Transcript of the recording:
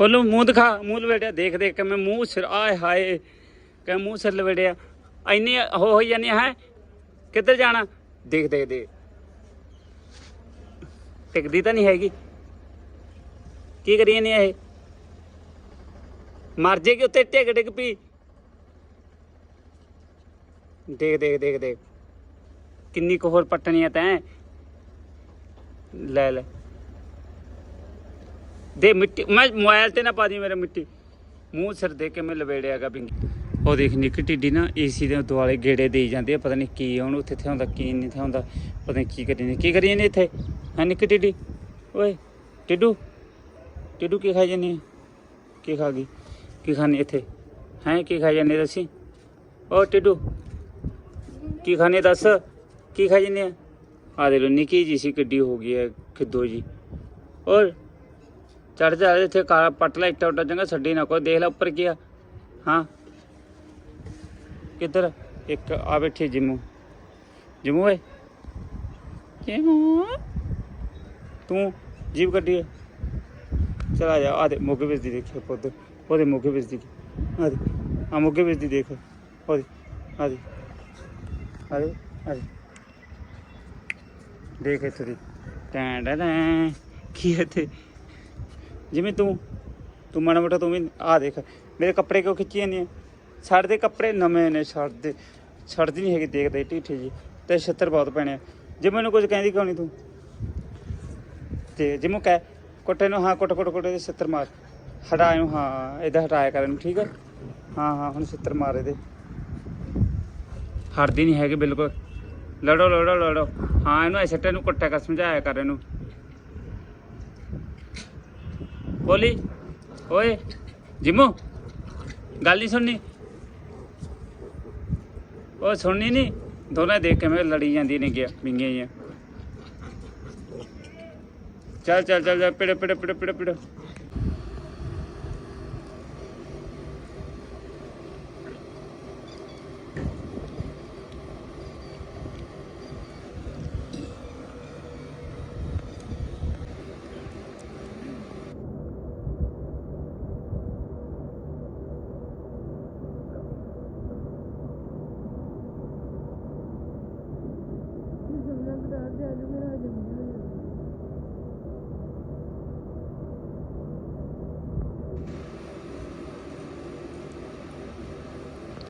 ਬੋਲੋ ਮੂੰਹ ਦਿਖਾ, ਮੂੰਹ ਲਵੇੜਿਆ, ਦੇਖ ਦੇਖ ਕੇ ਮੈਂ ਮੂੰਹ ਸਿਰ, ਆਏ ਹਾਏ ਕਿ ਮੂੰਹ ਸਿਰ ਲਵੇੜਿਆ। ਐਨੀ ਹੋ ਹੋਈ ਜਾਨੀ ਹੈ? ਕਿੱਧਰ ਜਾਣਾ? ਦੇਖ ਦੇਖ ਦੇ ਟਿਕਦੀ ਤਾਂ ਨਹੀਂ ਹੈਗੀ। ਕੀ ਕਰੀਏ ਨੇ ਇਹ? ਮਰ ਜੇਗੀ ਉੱਤੇ ਟਿਕ ਟਿਕ ਪੀ ਦੇਖ ਦੇਖ ਦੇਖ ਦੇਖ। ਕਿੰਨੀ ਕੁ ਹੋਰ ਪੱਟਣੀ ਆ ਤੈਂ। ਲੈ ਲੈ। ਦੇ ਮਿੱਟੀ, ਮੈਂ ਮੋਬਾਈਲ ਤੇ ਨਾ ਪਾ ਦੀ ਮੇਰੇ ਮਿੱਟੀ। ਮੂੰਹ ਸਿਰ ਦੇ ਕੇ ਮੈਂ ਲਵੇੜਿਆਗਾ ਪਿੰਗੀ ਉਹ ਦੇਖ ਨਿੱਕੀ ਟਿੱਡੀ ਨਾ ਏਸੀ ਦੇ ਦੁਆਲੇ ਗੇੜੇ ਦੇਈ ਜਾਂਦੇ ਆ, ਪਤਾ ਨਹੀਂ ਕੀ ਹੁਣ ਉੱਥੇ ਇੱਥੇ ਹੁੰਦਾ, ਕੀ ਨਹੀਂ ਇੱਥੇ ਹੁੰਦਾ, ਪਤਾ ਨਹੀਂ ਕੀ ਕਰੀ ਨੇ ਕੀ ਕਰੀ ਨੇ ਇੱਥੇ? ਹੈ ਨਿੱਕੀ ਟਿੱਡੀ ਓਏ ਟਿੱਡੂ ਟਿੱਡੂ ਕੀ ਖਾਈ ਜਾਨੀ ਕੀ ਖਾ ਗਈ? ਕੀ ਖਾਣੀ ਇੱਥੇ? ਹੈ, ਕੀ ਖਾਈ ਜਾਨੀ ਦੱਸੀ? ਓ ਟਿੱਡੂ ਕੀ ਖਾਣੇ ਦੱਸ? ਕੀ ਖਾਈ ਜਾਨੀ ਆ? ਆ ਦੇ ਲੋ ਨਿੱਕੀ ਜੀ ਸੀ, ਕਿੱਡੀ ਹੋ ਗਈ ਹੈ ਖਿੱਦੋ ਜੀ ਔਰ ਚੜ ਜਾ, ਇੱਥੇ ਕਾਲਾ ਪੱਟ ਲੈ ਇੱਟਾ ਉੱਟਾ ਚੰਗਾ ਛੱਡੀ ਨਾ ਕੋਈ, ਦੇਖ ਲੈ ਉੱਪਰ ਕੀ ਆ। ਹਾਂ। ਕਿੱਧਰ? ਇੱਕ, ਆ ਬੈਠੀ ਜਿਮੂ। ਜਿਮੂ ਓਏ। ਜਿਮੂ। ਤੂੰ ਜੀਬ ਕੱਢੀ ਚਲਾ ਜਾ, ਆ ਦੇ, ਮੋਗੇ ਵਿੱਚ ਦੀ ਦੇਖੇ ਪੁੱਤ ਉਹਦੇ ਮੋਗੇ ਵਿੱਚ ਦੀ। ਆ ਦੇ। ਆ ਮੋਗੇ ਵਿੱਚ ਦੀ ਦੇਖ। ਉਹਦੇ ਆ ਦੇ। ਆ ਦੇ ਆ ਦੇ। ਦੇਖ ਇੱਥੇ ਦੀ। ਟੈਂ ਟੈਂ ਕੀ ਇੱਥੇ? ਜਿਵੇਂ ਤੂੰ ਤੂੰ ਮਾੜਾ ਮੋਟਾ ਤੂੰ ਵੀ ਆ ਦੇਖ, ਮੇਰੇ ਕੱਪੜੇ ਕਿਉਂ ਖਿੱਚੀ ਜਾਂਦੀ ਹੈ ਛੱਡ ਦੇ ਕੱਪੜੇ ਨਵੇਂ ਨੇ ਛੱਡ ਦੇ ਛੱਡਦੀ ਨਹੀਂ ਹੈਗੀ ਦੇਖਦੇ ਢੀਠੇ ਜੀ, ਤੇ ਛਿੱਤਰ ਬਹੁਤ ਪੈਣੇ ਆ। ਜੇ ਮੈਨੂੰ ਕੁਝ ਕਹਿੰਦੀ ਕਿਉਂ ਨਹੀਂ ਤੂੰ? ਤੇ ਜਿਵੇਂ ਕਹਿ, ਕੁੱਟੇ ਨੂੰ ਹਾਂ, ਕੁੱਟ ਕੁੱਟ, ਕੁੱਟੇ ਦੇ ਛਿੱਤਰ ਮਾਰ, ਹਟਾ ਇਹਨੂੰ, ਹਾਂ, ਇਹਦਾ ਹਟਾਇਆ ਕਰ ਇਹਨੂੰ, ਠੀਕ ਹੈ ਹਾਂ ਹਾਂ, ਹੁਣ ਛਿੱਤਰ ਮਾਰ ਇਹਦੇ। ਹਟਦੀ ਨਹੀਂ ਹੈਗੀ ਬਿਲਕੁਲ। ਲੜੋ ਲੜੋ ਲੜੋ। ਹਾਂ, ਇਹਨੂੰ ਐਸੇ ਨੂੰ ਕੁੱਟਿਆ ਕਰ, ਸਮਝਾਇਆ ਕਰ ਇਹਨੂੰ। ਬੋਲੀ। ਓਏ, ਜਿਮੂ, ਗੱਲ ਨਹੀਂ ਸੁਣਨੀ। ਉਹ ਸੁਣਨੀ ਨਹੀਂ ਦੋਨੇ ਦੇਖ ਕੇ ਮੈਂ ਲੜੀ ਜਾਂਦੀ ਨੇ ਗਿਆ, ਵਿੰਗੀਆਂ ਜੀਆਂ। ਚੱਲ ਚੱਲ ਚੱਲ ਚੱਲ, ਪਿੜ ਪਿੜ ਪਿੜ ਪਿੜ ਪਿੜ। Yeah, you're